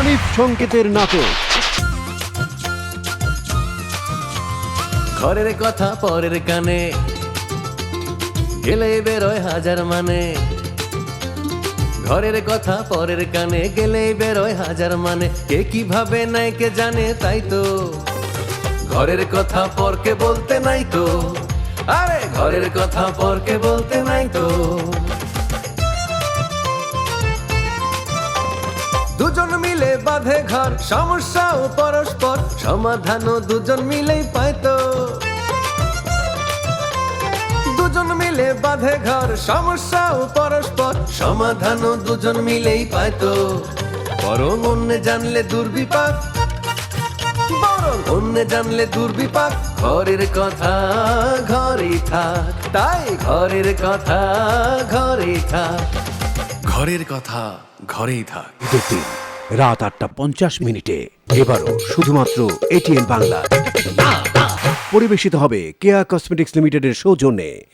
হানিফ সংকেতের নাটক। ঘরের কথা পরের কানে, গেলে বেরোয় হাজার মানে। ঘরের কথা পরের কানে, গেলে বেরোয় হাজার মানে। কে কীভাবে নাই, কে জানে তাই তো। ঘরের কথা পরকে বলতে নাই তো। আরে, ঘরের কথা পরকে বলতে নাই তো। দুজন মিলে বাঁধে ঘর, সমস্যা ও পরস্পর। সমাধানও দুজন মিলেই পায় দুজন মিলে বাঁধে ঘর, সমস্যা ও পরস্পর। সমাধানও দুজন মিলেই পায় তো। বরং অন্য জানলে দুর্বিপাক। বরং অন্য জানলে দুর্বিপাক। ঘরের কথা ঘরেই থাক। তাই ঘরের কথা ঘরেই থাক। ঘরের কথা ঘরেই থাক। রাত আটটা পঞ্চাশ মিনিটে। এবারও শুধুমাত্র এটিএন বাংলা। পরিবেশিত হবে কেয়া কসমেটিক্স লিমিটেডের সৌজন্যে